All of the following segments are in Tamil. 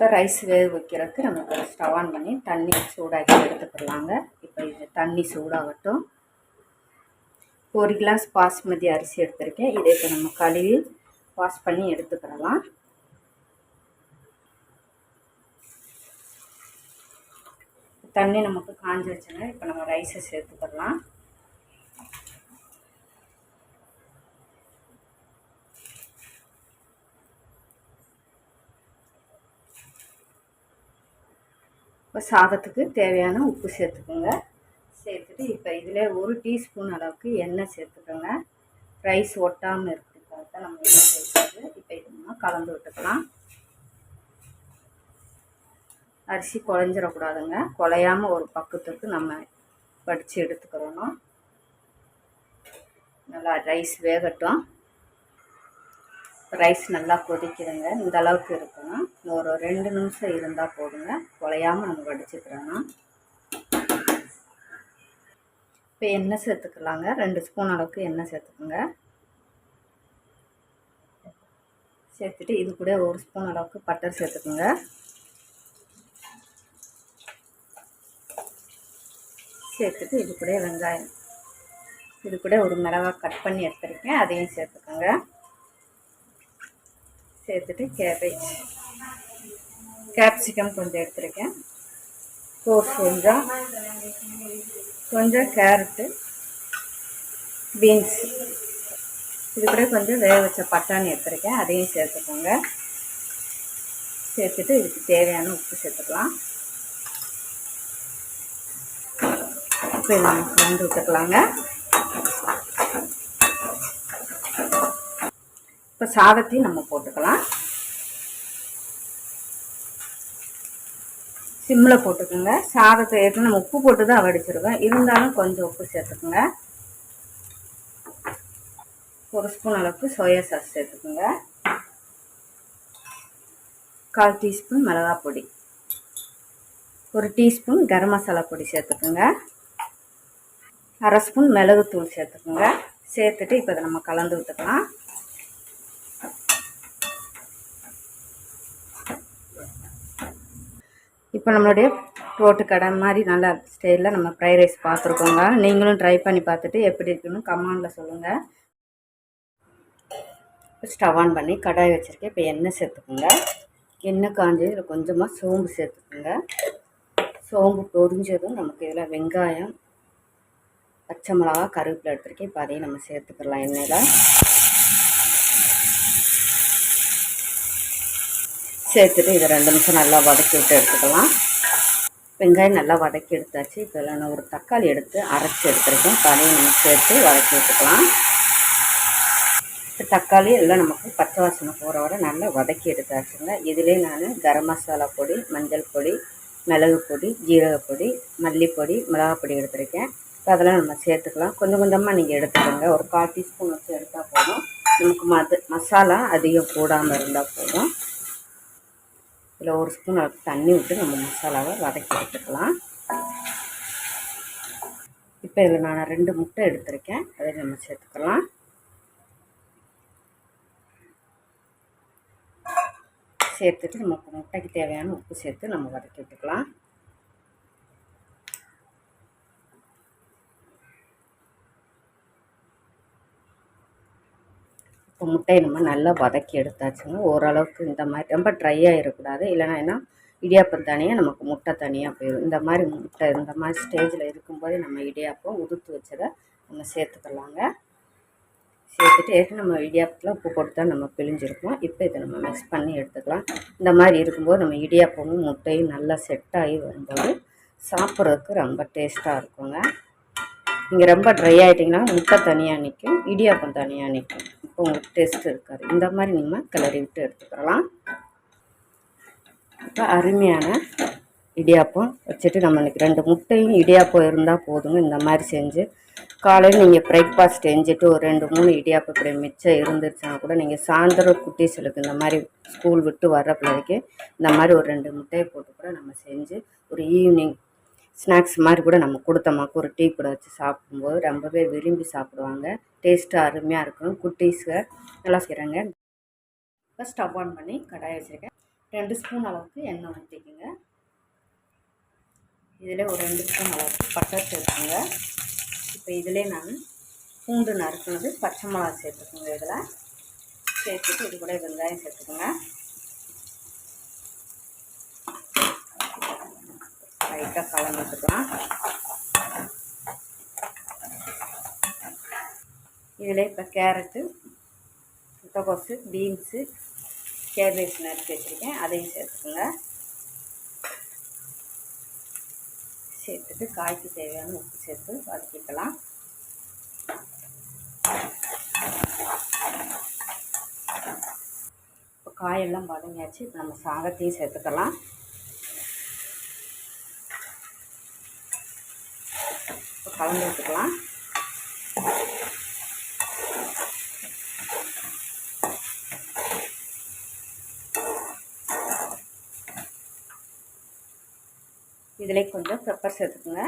இப்போ ரைஸ் வேக வைக்கிறதுக்கு நமக்கு ஸ்டவ் ஆன் பண்ணி தண்ணி சூடாக்கி எடுத்துக்கிடலாங்க இப்போ இது தண்ணி சூடாகட்டும். ஒரு கிளாஸ் பாஸ்மதி அரிசி எடுத்திருக்கேன். இதை இப்போ நம்ம கழுவி வாஷ் பண்ணி எடுத்துக்கிடலாம். தண்ணி நமக்கு காஞ்சிருச்சுன்னா இப்போ நம்ம ரைஸை சேர்த்துக்கிடலாம். இப்போ சாதத்துக்கு தேவையான உப்பு சேர்த்துக்கோங்க. சேர்த்துட்டு இப்போ இதில் ஒரு டீஸ்பூன் அளவுக்கு எண்ணெய் சேர்த்துக்கோங்க. ரைஸ் ஒட்டாமல் இருக்கிறதுக்காக தான் நம்ம எண்ணெய் சேர்த்துறது இப்போ இது நம்ம கலந்து விட்டுக்கலாம். அரிசி குழஞ்சிடக்கூடாதுங்க குழையாமல் ஒரு பக்கத்துக்கு நம்ம வடித்து எடுத்துக்கிறணும். நல்லா ரைஸ் வேகட்டும். ரைஸ் நல்லா கொதிக்குதுங்க. இந்த அளவுக்கு இருக்கணும். ஒரு ரெண்டு நிமிஷம் இருந்தால் போதுங்க. குழையாமல் நம்ம வடிச்சுக்கிறோம் இப்போ எண்ணெய் சேர்த்துக்கலாங்க. ரெண்டு ஸ்பூன் அளவுக்கு எண்ணெய் சேர்த்துக்குங்க. சேர்த்துட்டு இது கூட ஒரு ஸ்பூன் அளவுக்கு பட்டர் சேர்த்துக்குங்க. சேர்த்துட்டு இது கூட வெங்காயம். இது கூட ஒரு மிளகாய் கட் பண்ணி எடுத்துருக்கேன். அதையும் சேர்த்துக்கோங்க. சேர்த்துட்டு கேபேஜ் கேப்சிகம் கொஞ்சம் எடுத்துருக்கேன். கோஸ் கொஞ்சம் கொஞ்சம் கேரட்டு பீன்ஸ் இது கூட கொஞ்சம் வேக வச்ச பட்டாணி எடுத்துருக்கேன். அதையும் சேர்த்துக்கோங்க. சேர்த்துட்டு இதுக்கு தேவையான உப்பு சேர்த்துக்கலாம். இப்போ இதை நம்ம கலந்து விட்டுக்கலாங்க. இப்போ சாதத்தையும் நம்ம போட்டுக்கலாம். சிம்மில் போட்டுக்கோங்க. சாதத்தை ஏற்கனவே நம்ம உப்பு போட்டு தான் வடிச்சிருக்கோம். இருந்தாலும் கொஞ்சம் உப்பு சேர்த்துக்குங்க. ஒரு ஸ்பூன் அளவுக்கு சோயா சாஸ் சேர்த்துக்குங்க. கால் டீஸ்பூன் மிளகா பொடி. ஒரு டீஸ்பூன் கரம் மசாலா பொடி சேர்த்துக்குங்க. அரை ஸ்பூன் மிளகுத்தூள் சேர்த்துக்குங்க. சேர்த்துட்டு இப்போ இதை நம்ம கலந்து விட்டுக்கலாம். இப்போ நம்மளுடைய ரோட்டு கடை மாதிரி நல்லா ஸ்டைலில் நம்ம ஃப்ரைட் ரைஸ் பார்த்துருக்கோங்க. நீங்களும் ட்ரை பண்ணி பார்த்துட்டு எப்படி இருக்குன்னு கமெண்டில் சொல்லுங்கள் ஸ்டவ் ஆன் பண்ணி கடாய் வச்சுருக்கேன். இப்போ எண்ணெய் சேர்த்துக்குங்க. எண்ணெய் காஞ்சி இதில் கொஞ்சமாக சோம்பு சேர்த்துக்குங்க. சோம்பு பொரிஞ்சதும் நமக்கு இதில் வெங்காயம் பச்சை மிளகா கருவேப்பிலை எடுத்துருக்கேன். இப்போ அதையும் நம்ம சேர்த்துக்கலாம் எண்ணெயில். சேர்த்துட்டு இதை ரெண்டு நிமிஷம் நல்லா வதக்கி விட்டு எடுத்துக்கலாம். வெங்காயம் நல்லா வதக்கி எடுத்தாச்சு. இப்போ நான் ஒரு தக்காளி எடுத்து அரைச்சி எடுத்துருக்கேன். அதையும் நம்ம சேர்த்து வதக்கி விட்டுக்கலாம் இப்போ தக்காளி எல்லாம் நமக்கு பச்சை வாசனை போகிற வரை நல்லா வதக்கி எடுத்தாச்சுங்க. இதிலே நான் கரம் மசாலா பொடி மஞ்சள் பொடி மிளகு பொடி ஜீரகப்பொடி மல்லிப்பொடி மிளகாப்பொடி எடுத்திருக்கேன். இப்போ அதெல்லாம் நம்ம சேர்த்துக்கலாம். கொஞ்சம் கொஞ்சமாக நீங்கள் எடுத்துக்கோங்க. ஒரு கால் டீஸ்பூன் வச்சு எடுத்தால் போதும். நமக்கு மது மசாலா அதிகம் கூடாமல் இருந்தால் போதும். இதில் ஒரு ஸ்பூன் அளவுக்கு தண்ணி விட்டு நம்ம மசாலாவை வதக்கி எடுத்துக்கலாம். இப்போ இதில் நான் ரெண்டு முட்டை எடுத்திருக்கேன். அதை நம்ம சேர்த்துக்கலாம். சேர்த்துட்டு நம்ம முட்டைக்கு தேவையான உப்பு சேர்த்து நம்ம வதக்கி விட்டுக்கலாம். இப்போ முட்டையை நம்ம நல்லா வதக்கி எடுத்தாச்சுங்க ஓரளவுக்கு இந்த மாதிரி ரொம்ப ட்ரை ஆகிடக்கூடாது இல்லைனா என்ன? இடியாப்பம் தனியாக நமக்கு முட்டை தனியாக போயிடும் இந்த மாதிரி முட்டை இந்த மாதிரி ஸ்டேஜில் இருக்கும்போது நம்ம இடியாப்பம் உதுத்து வச்சதை நம்ம சேர்த்துக்கலாங்க. சேர்த்துட்டு ஏற்கனவே நம்ம இடியாப்பத்தில் உப்பு போட்டு தான் நம்ம பிழிஞ்சிருக்கோம். இப்போ இதை நம்ம மிக்ஸ் பண்ணி எடுத்துக்கலாம். இந்த மாதிரி இருக்கும்போது நம்ம இடியாப்பமும் முட்டையும் நல்லா செட் ஆகி வரும்போது சாப்பிட்றதுக்கு ரொம்ப டேஸ்ட்டாக இருக்குங்க. நீங்கள் ரொம்ப ட்ரை ஆகிட்டிங்கன்னா முட்டை தனியாக நிற்கும் இடியாப்பம் தனியாக நிற்கும். உங்களுக்கு டேஸ்ட் இருக்காது. இந்த மாதிரி நீங்கள் கிளறி விட்டு எடுத்துக்கலாம். இப்போ அருமையான இடியாப்பம் வச்சுட்டு நம்ம இன்றைக்கி ரெண்டு முட்டையும் இடியாப்பம் இருந்தால் போதுங்க. இந்த மாதிரி செஞ்சு காலையில் நீங்கள் பிரேக்ஃபாஸ்ட் செஞ்சுட்டு ஒரு ரெண்டு மூணு இடியாப்பம் இப்படி மிச்சம் இருந்துச்சுன்னா கூட நீங்கள் சாயந்தரம் குட்டீஸுகளுக்கு இந்த மாதிரி ஸ்கூல் விட்டு வர்ற பிள்ளைக்கு இந்த மாதிரி ஒரு ரெண்டு முட்டையை போட்டு கூட நம்ம செஞ்சு ஒரு ஈவினிங் ஸ்நாக்ஸ் மாதிரி கூட நம்ம கொடுத்தோமாக்கு ஒரு டீ கூட வச்சு சாப்பிடும்போது ரொம்பவே விரும்பி சாப்பிடுவாங்க. டேஸ்ட்டு அருமையாக இருக்கும். குட்டீஸுக்கு நல்லா செய்கிறாங்க இப்போ ஸ்டவ் ஆன் பண்ணி கடாய் வச்சுருக்கேன். ரெண்டு ஸ்பூன் அளவுக்கு எண்ணெய் ஊற்றிக்குங்க இதில் ஒரு ரெண்டு ஸ்பூன் அளவுக்கு பட்டர் சேர்த்துங்க இப்போ இதிலே நான் பூண்டு நறுக்குனது பச்சை மிளகா சேர்த்துக்குங்க இதில். சேர்த்துட்டு இது கூட வெங்காயம் சேர்த்துக்குங்க. லைட்டாக கலந்துக்கலாம் இதில் இப்போ கேரட்டு முட்டைக்கோசு பீன்ஸு கேபேஜ் நறுக்கி வச்சுருக்கேன். அதையும் சேர்த்துக்கோங்க. சேர்த்துட்டு காய்க்கு தேவையான உப்பு சேர்த்து வதக்கிக்கலாம். இப்போ காயெல்லாம் வதங்கியாச்சு இப்போ நம்ம சாதத்தையும் சேர்த்துக்கலாம். கலந்து விட்டுக்கலாம் இதில் கொஞ்சம் பெப்பர் சேர்த்துக்குங்க.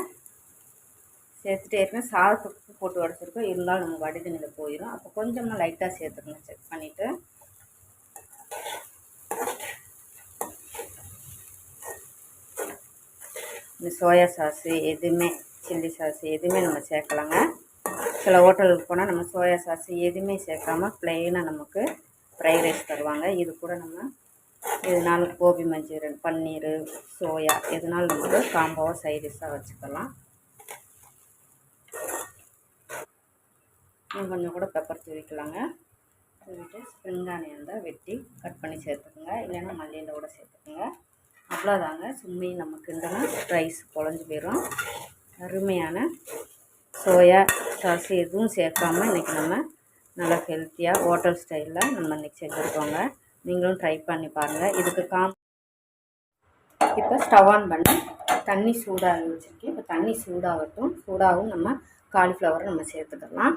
சேர்த்துட்டே இருக்கேன் சாதத்துக்கு உப்பு போட்டு உடச்சிருக்கோம் இருந்தாலும் நம்ம வடிதண்ணியில் போயிடும் அப்போ கொஞ்சமாக லைட்டாக சேர்த்துக்குங்க செக் பண்ணிவிட்டு இந்த சோயா சாஸு எதுவுமே சில்லி சாஸ் எதுவுமே நம்ம சேர்க்கலாங்க. சில ஹோட்டலுக்கு போனால் நம்ம சோயா சாஸ் எதுவுமே சேர்க்காம ப்ளெயினாக நமக்கு ஃப்ரைட் ரைஸ் தருவாங்க. இது கூட நம்ம எதுனாலும் கோபி மஞ்சூரியன் பன்னீர் சோயா எதுனாலும் நமக்கு காம்போவாக சைடிஷாக வச்சுக்கலாம். இன்னும் கொஞ்சம் கூட பெப்பர் தூவிக்கலாங்க. தூவிட்டு ஸ்ப்ரிங் ஆனியன் தான் வெட்டி கட் பண்ணி சேர்த்துக்குங்க. இல்லைன்னா மல்லியில் கூட சேர்த்துக்குங்க. அவ்வளோதாங்க சும்மி நமக்கு கிண்டனா ரைஸ் குழஞ்சி போயிடும் அருமையான சோயா சாஸ் எதுவும் சேர்க்காம இன்றைக்கி நம்ம நல்லா ஹெல்த்தியாக ஹோட்டல் ஸ்டைலில் நம்ம இன்றைக்கி செஞ்சுருக்கோங்க. நீங்களும் ட்ரை பண்ணி பாருங்கள் இதுக்கு காம் இப்போ ஸ்டவ் ஆன் பண்ணி தண்ணி சூடாக வச்சுருக்கேன் இப்போ தண்ணி சூடாகட்டும் சூடாகவும் நம்ம காலிஃப்ளவரை நம்ம சேர்த்துக்கலாம்.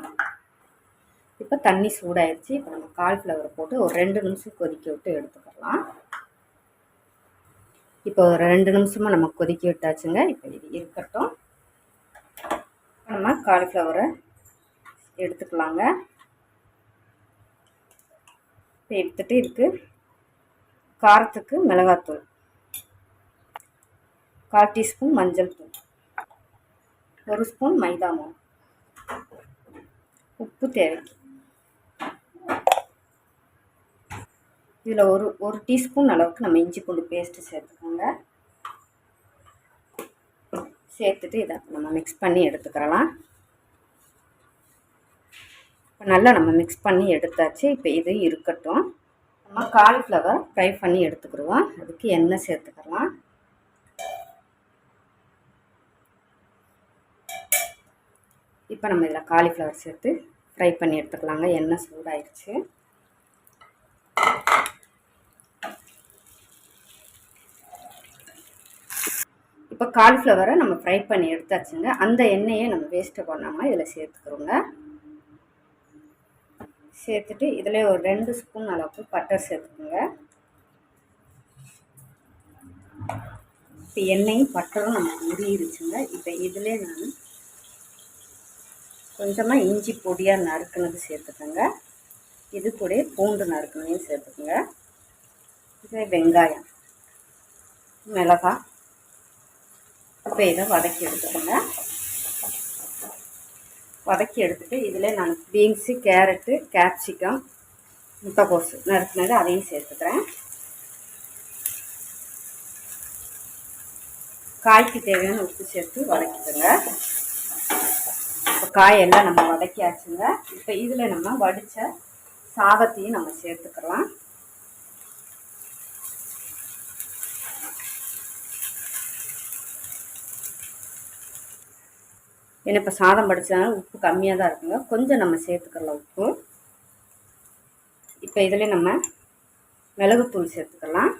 இப்போ தண்ணி சூடாயிடுச்சு இப்போ நம்ம காலிஃப்ளவரை போட்டு ஒரு ரெண்டு நிமிஷம் கொதிக்க விட்டு எடுத்துக்கலாம். இப்போ ஒரு ரெண்டு நிமிஷமாக நம்ம கொதிக்க விட்டாச்சுங்க. இப்போ இது இருக்கட்டும். நம்ம காலிஃப்ளவரை எடுத்துக்கலாங்க. இப்போ எடுத்துகிட்டு இதுக்கு காரத்துக்கு மிளகாத்தூள். கால் டீஸ்பூன் மஞ்சள் தூள். ஒரு ஸ்பூன் மைதா மாவு. உப்பு தேவைக்கு. இதில் ஒரு ஒரு டீஸ்பூன் அளவுக்கு நம்ம இஞ்சி பூண்டு பேஸ்ட்டு சேர்த்துக்கோங்க. சேர்த்துட்டு இதை நம்ம மிக்ஸ் பண்ணி எடுத்துக்கிறலாம். இப்போ நல்லா நம்ம மிக்ஸ் பண்ணி எடுத்தாச்சு. இப்போ இது இருக்கட்டும். நம்ம காலிஃப்ளவர் ஃப்ரை பண்ணி எடுத்துக்கிடுவோம். அதுக்கு எண்ணெய் சேர்த்துக்கலாம். இப்போ நம்ம இதில் காலிஃப்ளவர் சேர்த்து ஃப்ரை பண்ணி எடுத்துக்கலாங்க. எண்ணெய் சூடாயிடுச்சு இப்போ காலிஃப்ளவரை நம்ம ஃப்ரை பண்ணி எடுத்தாச்சுங்க. அந்த எண்ணெயை நம்ம வேஸ்ட்டு பண்ணாமல் இதில் சேர்த்துக்கிறோங்க. சேர்த்துட்டு இதில் ஒரு ரெண்டு ஸ்பூன் அளவுக்கு பட்டர் சேர்த்துக்கோங்க. இப்போ எண்ணெயும் பட்டரும் நமக்கு உருகிருச்சுங்க இப்போ இதிலே நான் கொஞ்சமாக இஞ்சி பொடியாக நறுக்குனது சேர்த்துக்கோங்க. இது கூட பூண்டு நறுக்குனதையும் சேர்த்துக்கோங்க. இது வெங்காயம் மிளகாய் இப்போ இதை வதக்கி எடுத்துக்கோங்க. வதக்கி எடுத்துகிட்டு இதில் நான் பீன்ஸு கேரட்டு கேப்சிகம் முட்டைக்கோஸ் நறுக்குனது அதையும் சேர்த்துக்கிறேன். காய்க்கு தேவையான உப்பு சேர்த்து வதக்கிடுங்க இப்போ காயெல்லாம் நம்ம வதக்கியாச்சுங்க. இப்போ இதில் நம்ம வடித்த சாதத்தையும் நம்ம சேர்த்துக்கலாம். ஏன்னா இப்போ சாதம் படித்ததுனால உப்பு கம்மியாக தான் இருக்குங்க. கொஞ்சம் நம்ம சேர்த்துக்கலாம் உப்பு. இப்போ இதில் நம்ம மிளகுத்தூள் சேர்த்துக்கலாம்.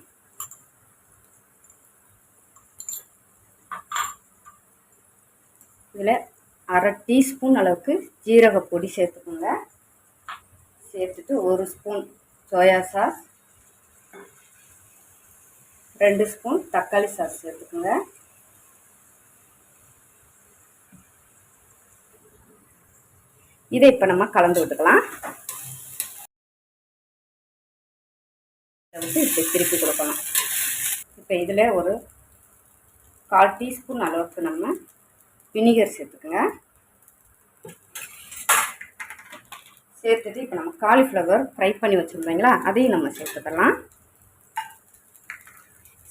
இதில் அரை டீஸ்பூன் அளவுக்கு ஜீரக பொடி சேர்த்துக்கோங்க. சேர்த்துட்டு ஒரு ஸ்பூன் சோயா சாஸ். ரெண்டு ஸ்பூன் தக்காளி சாஸ் சேர்த்துக்கோங்க. இதை இப்போ நம்ம கலந்து விட்டுக்கலாம். வந்து இப்போ திருப்பி கொடுக்கணும். இப்போ இதில் ஒரு கால் டீஸ்பூன் அளவுக்கு நம்ம வினிகர் சேர்த்துக்குங்க. சேர்த்துட்டு இப்போ நம்ம காலிஃப்ளவர் ஃப்ரை பண்ணி வச்சுருந்தீங்களா அதையும் நம்ம சேர்த்துக்கலாம்.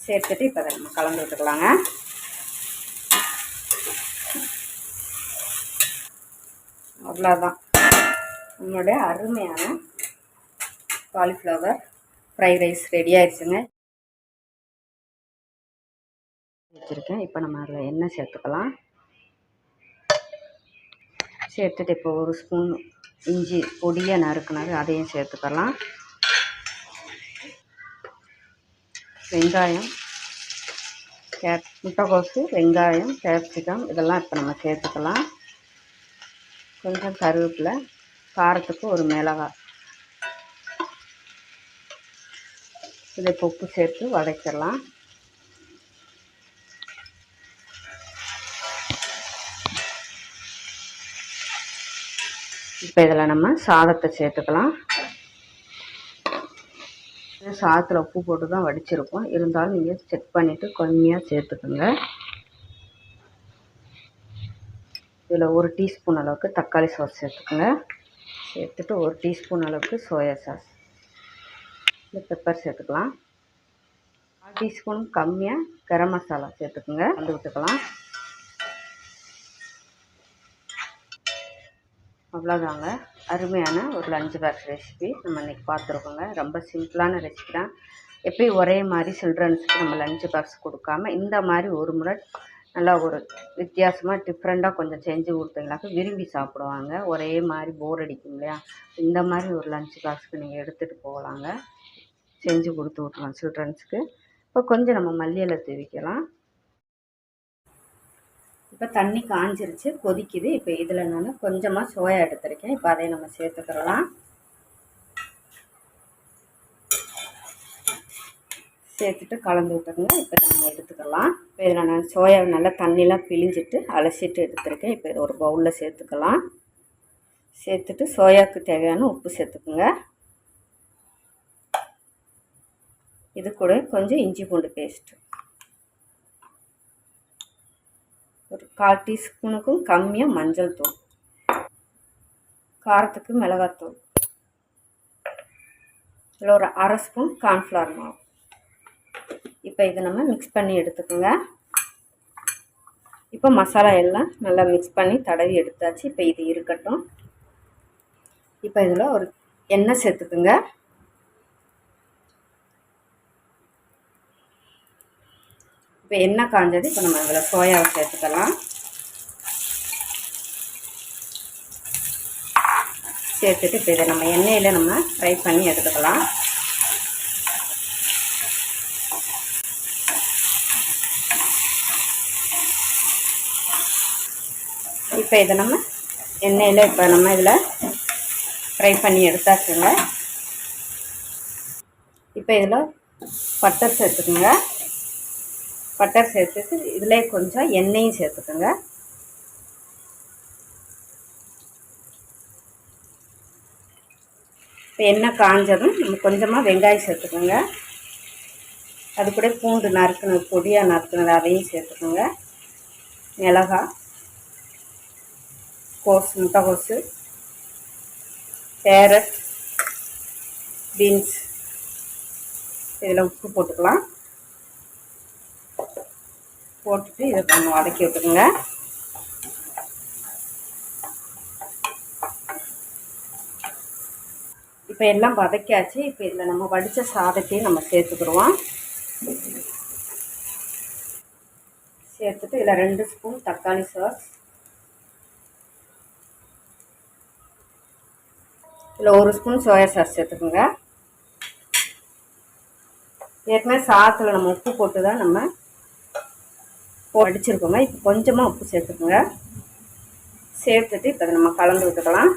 சேர்த்துட்டு இப்போ அதை நம்ம கலந்து விட்டுக்கலாங்க. அவ்வளோதான் நம்மளுடைய அருமையான காலிஃப்ளவர் ஃப்ரைட் ரைஸ் ரெடி ஆயிடுச்சுங்க வச்சுருக்கேன். இப்போ நம்ம அதில் எண்ணெய் சேர்த்துக்கலாம். சேர்த்துட்டு இப்போ ஒரு ஸ்பூன் இஞ்சி பொடியாக நறுக்குனது அதையும் சேர்த்துக்கலாம். வெங்காயம் கேப் முட்டைக்கோசு வெங்காயம் கேப்சிகம் இதெல்லாம் இப்போ நம்ம சேர்த்துக்கலாம். கொஞ்சம் கருவேப்பிலை காரத்துக்கு ஒரு மிளகாய். இதை இப்போ உப்பு சேர்த்து வதக்கிடலாம். இப்போ இதில் நம்ம சாதத்தை சேர்த்துக்கலாம். சாதத்தில் உப்பு போட்டு தான் வடிச்சிருக்கோம். இருந்தாலும் நீங்கள் செக் பண்ணிவிட்டு கம்மியாக சேர்த்துக்கோங்க. இதில் ஒரு டீஸ்பூன் அளவுக்கு தக்காளி சாஸ் சேர்த்துக்கோங்க. சேர்த்துட்டு ஒரு டீஸ்பூன் அளவுக்கு சோயா சாஸ். இந்த பெப்பர் சேர்த்துக்கலாம். கால் டீஸ்பூன் கம்மியாக கரம் மசாலா சேர்த்துக்கோங்க. வந்து விட்டுக்கலாம். அவ்வளோதாங்க. அருமையான ஒரு லஞ்ச் பாக்ஸ் ரெசிபி நம்ம இன்றைக்கி பார்த்துருக்கோங்க. ரொம்ப சிம்பிளான ரெசிபி தான். எப்பயும் ஒரே மாதிரி சில்ட்ரன்ஸுக்கு நம்ம லஞ்ச் பாக்ஸ் கொடுக்காம இந்த மாதிரி ஒரு முறை நல்லா ஒரு வித்தியாசமாக டிஃப்ரெண்ட்டாக கொஞ்சம் செஞ்சு கொடுத்தீங்களாக்க விரும்பி சாப்பிடுவாங்க. ஒரே மாதிரி போர் அடிக்கும் இல்லையா? இந்த மாதிரி ஒரு லஞ்ச் பாக்ஸுக்கு நீங்கள் எடுத்துகிட்டு போகலாங்க. செஞ்சு கொடுத்து விட்ருலாம் சில்ட்ரன்ஸுக்கு இப்போ கொஞ்சம் நம்ம மல்லியில் தூவிக்கலாம். இப்போ தண்ணி காஞ்சிருச்சு கொதிக்குது. இப்போ இதில் நான் கொஞ்சமாக சோயா எடுத்திருக்கேன். இப்போ அதை நம்ம சேர்த்துக்கிறலாம் சேர்த்துட்டு கலந்து விட்டுருங்க. இப்போ நம்ம எடுத்துக்கலாம். இப்போ இதில் நான் சோயாவை நல்லா தண்ணியெலாம் பிழிஞ்சிட்டு அலசிட்டு எடுத்துருக்கேன். இப்போ இதை ஒரு பவுலில் சேர்த்துக்கலாம். சேர்த்துட்டு சோயாவுக்கு தேவையான உப்பு சேர்த்துக்குங்க. இது கூட கொஞ்சம் இஞ்சி பூண்டு பேஸ்ட்டு ஒரு கால் டீஸ்பூனுக்கும் கம்மியாக மஞ்சள் தூள். காரத்துக்கு மிளகாத்தூள். இதில் ஒரு அரை ஸ்பூன் கார்ன்ஃப்ளவர் மாவு. இப்போ இதை நம்ம மிக்ஸ் பண்ணி எடுத்துக்கோங்க. இப்போ மசாலா எல்லாம் நல்லா மிக்ஸ் பண்ணி தடவி எடுத்தாச்சு. இப்போ இது இருக்கட்டும். இப்போ இதில் ஒரு எண்ணெய் சேர்த்துக்குங்க. இப்போ எண்ணெய் காஞ்சது இப்போ நம்ம இதில் சோயாவை சேர்த்துக்கலாம். சேர்த்துட்டு இப்போ இதை நம்ம எண்ணெயில் நம்ம ஃப்ரை பண்ணி எடுத்துக்கலாம். இப்போ இதை நம்ம எண்ணெயில் இப்போ நம்ம இதில் ஃப்ரை பண்ணி எடுத்தாச்சுங்க. இப்போ இதில் பட்டர் சேர்த்துக்குங்க. பட்டர் சேர்த்துட்டு இதில் கொஞ்சம் எண்ணெயும் சேர்த்துக்கோங்க. இப்போ எண்ணெய் காஞ்சதும் நம்ம கொஞ்சமாக வெங்காயம் சேர்த்துக்கோங்க. அது கூட பூண்டு நறுக்குனது பொடியாக நறுக்குனது அதையும் சேர்த்துக்கோங்க. மிளகாய் கோஸ் முட்டைக்கோசு கேரட் பீன்ஸ் இதில் உப்பு போட்டுக்கலாம். போட்டுட்டு இதை கொஞ்சம் வதக்கி விட்டுருங்க இப்போ எல்லாம் வதக்கியாச்சு. இப்போ இதில் நம்ம வடித்த சாதத்தையும் நம்ம சேர்த்துக்கிடுவோம். சேர்த்துட்டு இதில் ரெண்டு ஸ்பூன் தக்காளி சாஸ் இதில் ஒரு ஸ்பூன் சோயா சாஸ் சேர்த்துக்கோங்க. ஏற்கனவே சாதத்தில் நம்ம உப்பு போட்டு தான் நம்ம அடிச்சிருக்கோங்க இப்போ கொஞ்சமாக உப்பு சேர்த்துக்கோங்க. சேர்த்துட்டு இப்போ நம்ம கலந்து விட்டுக்கலாம்.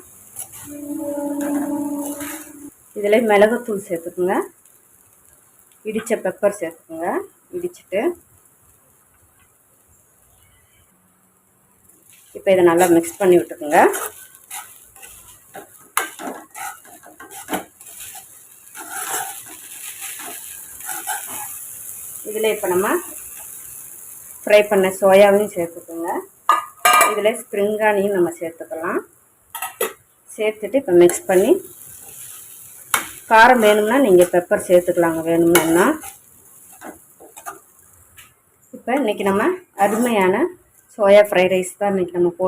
இதில் மிளகுத்தூள் சேர்த்துக்குங்க. இடித்த பெப்பர் சேர்த்துக்குங்க. இடிச்சிட்டு. இப்போ இதை நல்லா மிக்ஸ் பண்ணி விட்டுக்குங்க. இதில் இப்போ நம்ம ஃப்ரை பண்ண சோயாவையும் சேர்த்துக்கோங்க. இதில் ஸ்ப்ரிங் ஆனியும் நம்ம சேர்த்துக்கலாம். சேர்த்துட்டு இப்போ மிக்ஸ் பண்ணி காரம் வேணும்னா நீங்கள் பெப்பர் சேர்த்துக்கலாங்க வேணும்னா. இப்போ இன்றைக்கி நம்ம அருமையான சோயா ஃப்ரைட் ரைஸ் தான் இன்றைக்கி நம்ம போட்டு